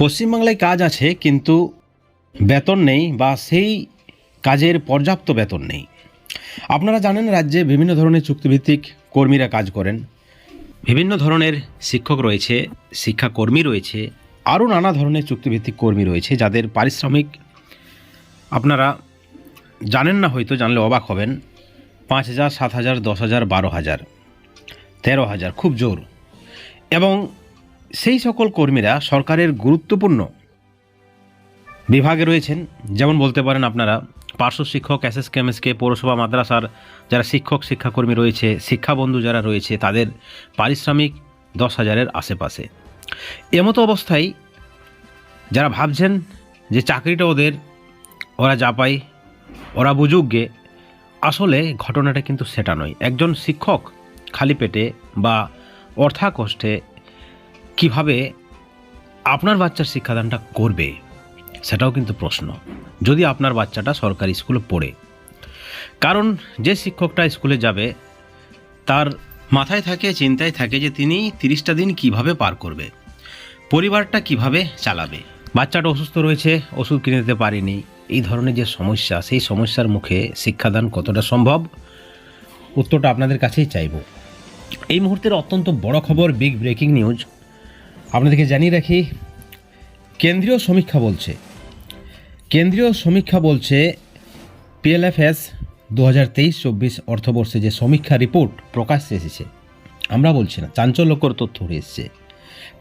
পশ্চিমবাংলায় কাজ আছে, কিন্তু বেতন নেই বা সেই কাজের পর্যাপ্ত বেতন নেই। আপনারা জানেন রাজ্যে বিভিন্ন ধরনের চুক্তিভিত্তিক কর্মীরা কাজ করেন। বিভিন্ন ধরনের শিক্ষক রয়েছে, শিক্ষাকর্মী রয়েছে, আরও নানা ধরনের চুক্তিভিত্তিক কর্মী রয়েছে, যাদের পারিশ্রমিক আপনারা জানেন না হয়তো, জানলে অবাক হবেন। পাঁচ হাজার, সাত হাজার, দশ হাজার, বারো হাজার, তেরো হাজার, খুব জোর। এবং সেই সকল কর্মীরা সরকারের গুরুত্বপূর্ণ বিভাগে রয়েছেন। যেমন বলতে পারেন আপনারা, পার্শ্ব শিক্ষক এস এস কেমএসকে পৌরসভা, মাদ্রাসার যারা শিক্ষক, শিক্ষাকর্মী রয়েছে শিক্ষাবন্ধু যারা রয়েছে, তাদের পারিশ্রমিক দশ হাজারের আশেপাশে। এমতো অবস্থায় যারা ভাবছেন যে চাকরিটা ওদের, ওরা যা পায়, ওরা বুঝুক গে, আসলে ঘটনাটা কিন্তু সেটা নয়। একজন শিক্ষক খালি পেটে বা অর্থাকষ্টে কীভাবে আপনার বাচ্চার শিক্ষাদানটা করবে, সেটাও কিন্তু প্রশ্ন, যদি আপনার বাচ্চাটা সরকারি স্কুলে পড়ে। কারণ যে শিক্ষকটা স্কুলে যাবে, তার মাথায় থাকে, চিন্তায় থাকে যে তিনি তিরিশটা দিন কীভাবে পার করবে, পরিবারটা কীভাবে চালাবে। বাচ্চাটা অসুস্থ রয়েছে, ওষুধ কিনে দিতে পারেনি, এই ধরনের যে সমস্যা, সেই সমস্যার মুখে শিক্ষাদান কতটা সম্ভব, উত্তরটা আপনাদের কাছেই চাইব। এই মুহূর্তের অত্যন্ত বড় খবর বিগ ব্রেকিং নিউজ আপনাদেরকে জানিয়ে রাখি, কেন্দ্রীয় সমীক্ষা বলছে। কেন্দ্রীয় সমীক্ষা বলছে পিএলএফএস দু হাজার তেইশ চব্বিশ অর্থবর্ষে যে সমীক্ষা রিপোর্ট প্রকাশ্যে এসেছে, আমরা বলছি না, চাঞ্চল্যকর তথ্য উঠে এসেছে।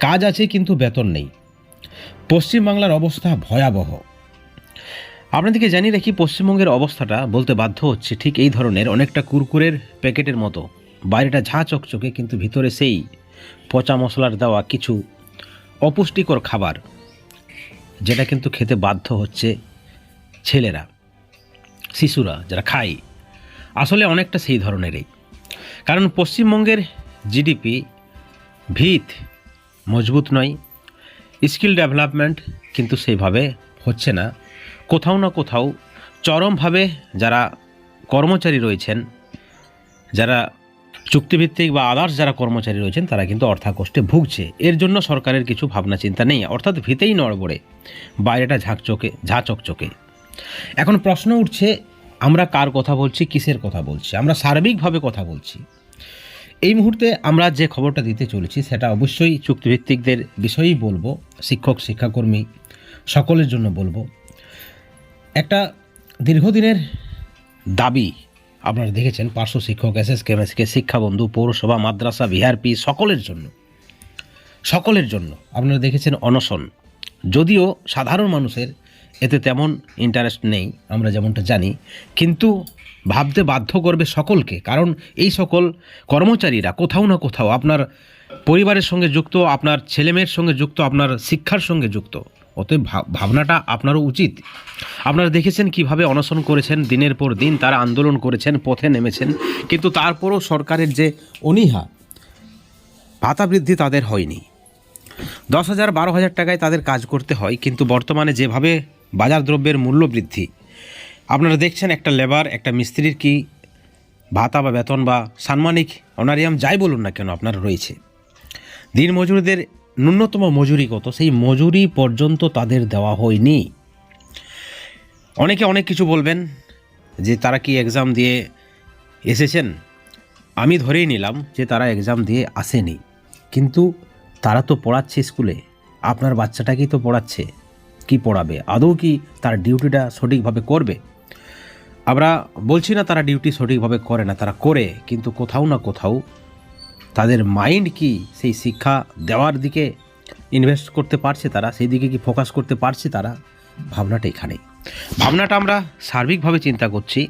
কাজ আছে কিন্তু বেতন নেই। পশ্চিমবাংলার অবস্থা ভয়াবহ। আপনাদেরকে জানিয়ে রাখি, পশ্চিমবঙ্গের অবস্থাটা বলতে বাধ্য হচ্ছে ঠিক এই ধরনের, অনেকটা কুরকুরের প্যাকেটের মতো। বাইরেটা ঝাঁ চকচকে, কিন্তু ভিতরে সেই পচা মশলার দেওয়া কিছু অপুষ্টিকর খাবার, যেটা কিন্তু খেতে বাধ্য হচ্ছে ছেলেরা, শিশুরা যারা খায়। আসলে অনেকটা সেই ধরনেরই। কারণ পশ্চিমবঙ্গের জিডিপি ভিত মজবুত নয়, স্কিল ডেভেলপমেন্ট কিন্তু সেইভাবে হচ্ছে না। কোথাও না কোথাও চরমভাবে যারা কর্মচারী রয়েছেন, যারা চুক্তিভিত্তিক বা আদার্স যারা কর্মচারী রয়েছেন, তারা কিন্তু অর্থাকষ্টে ভুগছে। এর জন্য সরকারের কিছু ভাবনা চিন্তা নেই, অর্থাৎ ভিতেই নড়বড়ে, বাইরেটা ঝাঁকচকে ঝা চকচকে। এখন প্রশ্ন উঠছে, আমরা কার কথা বলছি, কিসের কথা বলছি? আমরা সার্বিকভাবে কথা বলছি। এই মুহূর্তে আমরা যে খবরটা দিতে চলেছি, সেটা অবশ্যই চুক্তিভিত্তিকদের বিষয়েই বলব, শিক্ষক, শিক্ষাকর্মী সকলের জন্য বলব। একটা দীর্ঘদিনের দাবি আপনারা দেখেছেন পার্শ্ব শিক্ষক এস এস কেমএসকে শিক্ষাবন্ধু, পৌরসভা, মাদ্রাসা ভিআরপি সকলের জন্য। সকলের জন্য। আপনারা দেখেছেন অনশন। যদিও সাধারণ মানুষের এতে তেমন ইন্টারেস্ট নেই, আমরা যেমনটা জানি, কিন্তু ভাবতে বাধ্য করবে সকলকে, কারণ এই সকল কর্মচারীরা কোথাও না কোথাও আপনার পরিবারের সঙ্গে যুক্ত, আপনার ছেলেমেয়ের সঙ্গে যুক্ত, আপনার শিক্ষার সঙ্গে যুক্ত। অতএব ভাব- ভাবনাটা আপনারও উচিত। আপনারা দেখেছেন কীভাবে অনশন করেছেন, দিনের পর দিন তারা আন্দোলন করেছেন, পথে নেমেছেন। কিন্তু তারপরও সরকারের যে অনীহা, ভাতা বৃদ্ধি তাদের হয়নি। দশ হাজার, বারো হাজার টাকায় তাদের কাজ করতে হয়, কিন্তু বর্তমানে যেভাবে বাজার দ্রব্যের মূল্য বৃদ্ধি, আপনারা দেখছেন একটা লেবার, একটা মিস্ত্রির কি ভাতা বা বেতন বা সাম্মানিক অনারিয়াম যাই বলুন না কেন আপনার রয়েছে। দিন মজুরিদের ন্যূনতম মজুরি কত? সেই মজুরি পর্যন্ত তাদের দেওয়া হয়নি। অনেকে অনেক কিছু বলবেন যে তারা কি এক্সাম দিয়ে এসেছেন? আমি ধরেই নিলাম যে তারা এক্সাম দিয়ে আসেনি। কিন্তু তারা তো পড়াচ্ছে স্কুলে। আপনার বাচ্চাটাকেই তো পড়াচ্ছে? কি পড়াবে? আদৌ কি তার ডিউটিটা সঠিকভাবে করবে? আমরা বলছি না তারা ডিউটি সঠিকভাবে করে না, তারা করে, কিন্তু কোথাও না কোথাও তাদের মাইন্ড কি সেই শিক্ষা দেওয়ার দিকে ইনভেস্ট করতে পারছে তারা? সেই দিকে কি ফোকাস করতে পারছে তারা? ভাবনাটা এখানেই। ভাবনাটা আমরা সার্বিকভাবে চিন্তা করছি।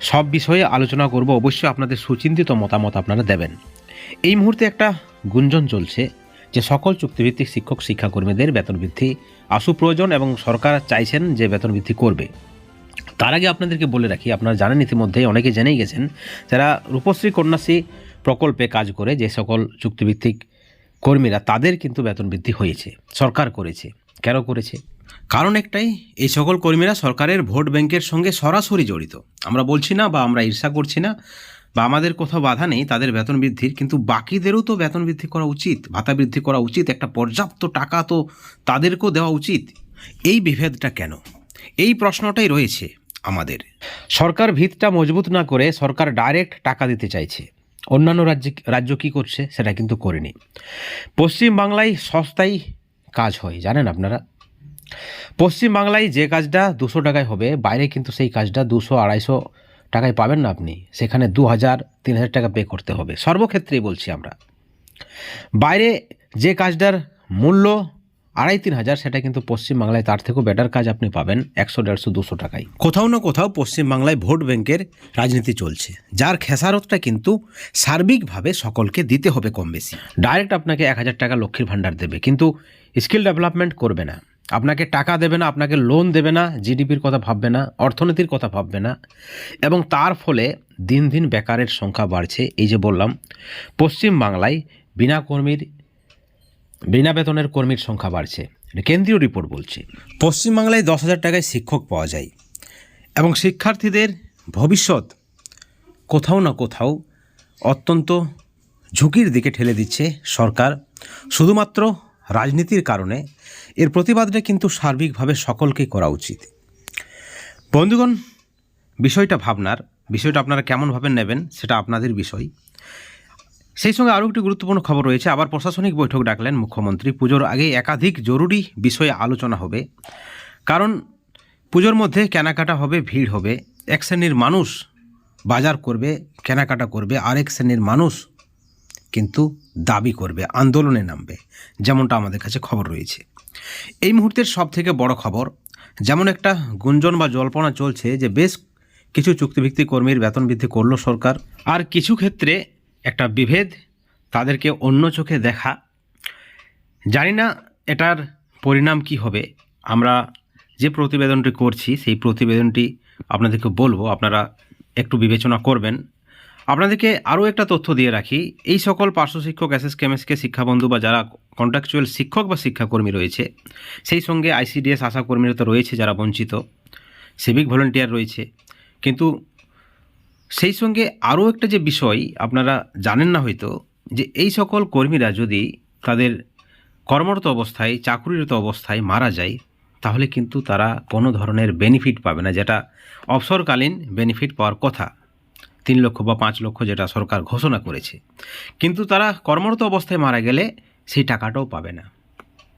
সব বিষয়ে আলোচনা করব। অবশ্যই আপনাদের সুচিন্তিত মতামত আপনারা দেবেন। এই মুহূর্তে একটা গুঞ্জন চলছে যে সকল চুক্তিভিত্তিক শিক্ষক, শিক্ষাকর্মীদের বেতন বৃদ্ধি আশু প্রয়োজন এবং সরকার চাইছেন যে বেতন বৃদ্ধি করবে। তার আগে আপনাদেরকে বলে রাখি, আপনারা জানেন ইতিমধ্যেই, অনেকে জেনেই গেছেন, যারা রূপশ্রী, কন্যাশ্রী প্রকল্পে কাজ করে যে সকল চুক্তিভিত্তিক কর্মীরা তাদের কিন্তু বেতন বৃদ্ধি হয়েছে। সরকার করেছে। কেন করেছে? কারণ একটাই এই সকল কর্মীরা সরকারের ভোট ব্যাংকের সঙ্গে সরাসরি জড়িত। আমরা বলছি না বা আমরা ঈর্ষা করছি না বা আমাদের কোথাও বাধা নেই তাদের বেতন বৃদ্ধির কিন্তু বাকিদেরও তো বেতন বৃদ্ধি করা উচিত ভাতা বৃদ্ধি করা উচিত একটা পর্যাপ্ত টাকা তো তাদেরকেও দেওয়া উচিত। এই বিভেদটা কেন? এই প্রশ্নটাই রয়েছে আমাদের। সরকার ভিতটা মজবুত না করে সরকার ডাইরেক্ট টাকা দিতে চাইছে। অন্যান্য রাজ্যে রাজ্য কী করছে সেটা কিন্তু করেনি। পশ্চিম বাংলায় সস্তায় কাজ হয়, জানেন আপনারা? পশ্চিম বাংলায় যে কাজটা দুশো টাকায় হবে, বাইরে কিন্তু সেই কাজটা দুশো, আড়াইশো টাকায় পাবেন না আপনি। সেখানে দু হাজার, তিন হাজার টাকা পে করতে হবে। সর্বক্ষেত্রেই বলছি আমরা। বাইরে যে কাজটার মূল্য আড়াই তিন হাজার সেটা কিন্তু পশ্চিমবাংলায় তার থেকেও বেটার কাজ আপনি পাবেন একশো দেড়শো দুশো টাকায়। কোথাও না কোথাও পশ্চিমবাংলায় ভোট ব্যাংকের রাজনীতি চলছে যার খেসারতটা কিন্তু সার্বিকভাবে সকলকে দিতে হবে কম বেশি। ডাইরেক্ট আপনাকে এক হাজার টাকা লক্ষ্মীর ভাণ্ডার দেবে কিন্তু স্কিল ডেভেলপমেন্ট করবে না। আপনাকে টাকা দেবে না আপনাকে লোন দেবে না জিডিপির কথা ভাববে না অর্থনীতির কথা ভাববে না এবং তার ফলে দিন দিন বেকারের সংখ্যা বাড়ছে। এই যে বললাম পশ্চিম বাংলায় বিনা কর্মীর বিনা বেতনের কর্মীর সংখ্যা বাড়ছে। কেন্দ্রীয় রিপোর্ট বলছে। পশ্চিমবাংলায় দশ হাজার টাকায় শিক্ষক পাওয়া যায় এবং শিক্ষার্থীদের ভবিষ্যৎ কোথাও না কোথাও অত্যন্ত ঝুঁকির দিকে ঠেলে দিচ্ছে সরকার। শুধুমাত্র রাজনীতির কারণে এর প্রতিবাদটা কিন্তু সার্বিকভাবে সকলকেই করা উচিত। বন্ধুগণ, বিষয়টা ভাবনার, বিষয়টা আপনারা কেমনভাবে নেবেন সেটা আপনাদের বিষয়। সেই সঙ্গে আরও একটি গুরুত্বপূর্ণ খবর রয়েছে। আবার প্রশাসনিক বৈঠক ডাকলেন মুখ্যমন্ত্রী। পুজোর আগে একাধিক জরুরি বিষয়ে আলোচনা হবে। কারণ পুজোর মধ্যে কেনাকাটা হবে, ভিড় হবে। এক শ্রেণির মানুষ বাজার করবে, কেনাকাটা করবে। আরেক শ্রেণির মানুষ কিন্তু দাবি করবে, আন্দোলনে নামবে, যেমনটা আমাদের কাছে খবর রয়েছে। এই মুহূর্তের সব থেকে বড় খবর, যেমন একটা গুঞ্জন বা জল্পনা চলছে যে বেশ কিছু চুক্তিভিত্তিক কর্মীর বেতন বৃদ্ধি করল সরকার। আর কিছু ক্ষেত্রে একটা বিভেদ তাদেরকে অন্য চোখে দেখা। জানি না এটার পরিণাম কি হবে। আমরা যে প্রতিবেদনটি করছি, সেই প্রতিবেদনটি আপনাদেরকে বলব, আপনারা একটু বিবেচনা করবেন। আপনাদেরকে আরও একটা তথ্য দিয়ে রাখি, এই সকল পার্শ্ব শিক্ষক, এস এস কেমএসকে শিক্ষাবন্ধু বা যারা কন্ট্রাকচুয়াল শিক্ষক বা শিক্ষাকর্মী রয়েছে, সেই সঙ্গে আইসিডিএস আশাকর্মীরা তো রয়েছে যারা বঞ্চিত সিভিক ভলেন্টিয়ার রয়েছে। কিন্তু সেই সঙ্গে আরও একটা যে বিষয় আপনারা জানেন না হয়তো, যে এই সকল কর্মীরা যদি তাদের কর্মরত অবস্থায়, চাকুরিরত অবস্থায় মারা যায়, তাহলে কিন্তু তারা কোনো ধরনের বেনিফিট পাবে না, যেটা অবসরকালীন বেনিফিট পাওয়ার কথা। তিন লক্ষ বা পাঁচ লক্ষ যেটা সরকার ঘোষণা করেছে। কিন্তু তারা কর্মরত অবস্থায় মারা গেলে সেই টাকাটাও পাবে না।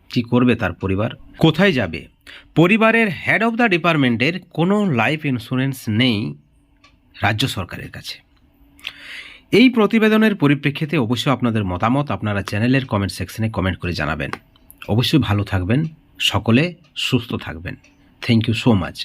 কি করবে তার পরিবার? কোথায় যাবে? পরিবারের হেড অফ দ্য ডিপার্টমেন্টের কোনো লাইফ ইন্স্যুরেন্স নেই। রাজ্য সরকারের কাছে। এই প্রতিবেদনের পরিপ্রেক্ষিতে অবশ্যই আপনাদের মতামত আপনারা চ্যানেলের কমেন্ট সেকশনে কমেন্ট করে জানাবেন। অবশ্যই ভালো থাকবেন, সকলে সুস্থ থাকবেন। Thank you so much